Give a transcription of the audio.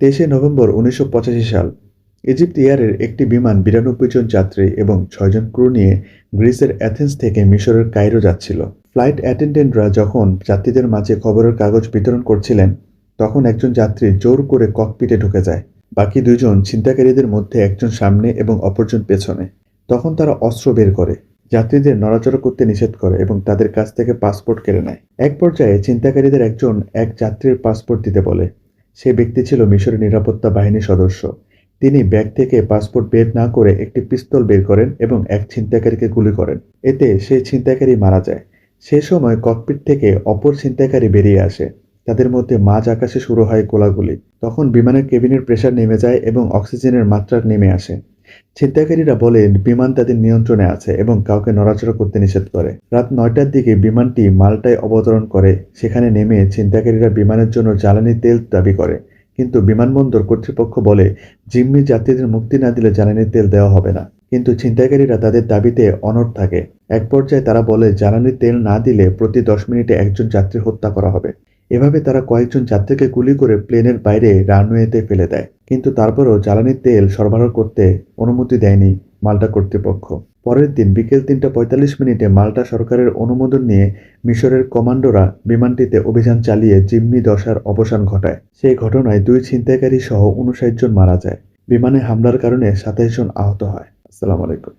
তেইশে নভেম্বর উনিশশো পঁচাশি সাল ইজিপ্ট এয়ারের একটি বিমান বিরানব্বই জন যাত্রী এবং ছয়জন ক্রু নিয়ে গ্রিসের অ্যাথেন্স থেকে মিশরের কায়রো যাচ্ছিল। ফ্লাইট অ্যাটেন্ডেন্টরা যখন যাত্রীদের মাঝে খবরের কাগজ বিতরণ করছিলেন, তখন একজন যাত্রী জোর করে ককপিটে ঢুকে যায়। বাকি দুজন ছিনতাকারীদের মধ্যে একজন সামনে এবং অপরজন পেছনে। তখন তারা অস্ত্র বের করে, যাত্রীদের নড়াচড়া করতে নিষেধ করে এবং তাদের কাছ থেকে পাসপোর্ট কেড়ে নেয়। এক পর্যায়ে ছিনতাকারীদের একজন এক যাত্রীর পাসপোর্ট দিতে বলে সে ব্যক্তি ছিল মিশরের নিরাপত্তা বাহিনীর সদস্য। তিনি ব্যাগ থেকে পাসপোর্ট বের না করে একটি পিস্তল বের করেন এবং এক ছিনতাইকারীকে গুলি করেন। এতে সেই ছিনতাইকারী মারা যায়। সে সময় ককপিট থেকে অপর ছিনতাইকারী বেরিয়ে আসে। তাদের মধ্যে মাঝ আকাশে শুরু হয় গোলাগুলি। তখন বিমানের কেবিনের প্রেশার নেমে যায় এবং অক্সিজেনের মাত্রা নেমে আসে। ছিনতাইকারীরা বলেন, বিমান তাদের নিয়ন্ত্রণে আছে এবং কাউকে নড়াচড়া করতে নিষেধ করে। রাত নয়টার দিকে বিমানটি মাল্টায় অবতরণ করে, সেখানে নেমে ছিনতাইকারীরা বিমানের জন্য জ্বালানি তেল দাবি করে। কিন্তু বিমানবন্দর কর্তৃপক্ষ বলে, জিম্মি যাত্রীদের মুক্তি না দিলে জ্বালানি তেল দেওয়া হবে না। কিন্তু ছিনতাইকারীরা তাদের দাবিতে অনড় থাকে। এক পর্যায়ে তারা বলে, জ্বালানি তেল না দিলে প্রতি দশ মিনিটে একজন যাত্রী হত্যা করা হবে। এভাবে তারা কয়েকজন যাত্রীকে গুলি করে প্লেনের বাইরে রানওয়েতে ফেলে দেয়। কিন্তু তারপরও জ্বালানি তেল সরবরাহ করতে অনুমতি দেয়নি মাল্টা কর্তৃপক্ষ। পরের দিন বিকেল তিনটা পঁয়তাল্লিশ মিনিটে মাল্টা সরকারের অনুমোদন নিয়ে মিশরের কমান্ডোরা বিমানটিতে অভিযান চালিয়ে জিম্মি দশার অবসান ঘটায়। সেই ঘটনায় দুই ছিনতাইকারী সহ উনষাট জন মারা যায়। বিমানে হামলার কারণে সাতাইশ জন আহত হয়। আসসালামু আলাইকুম।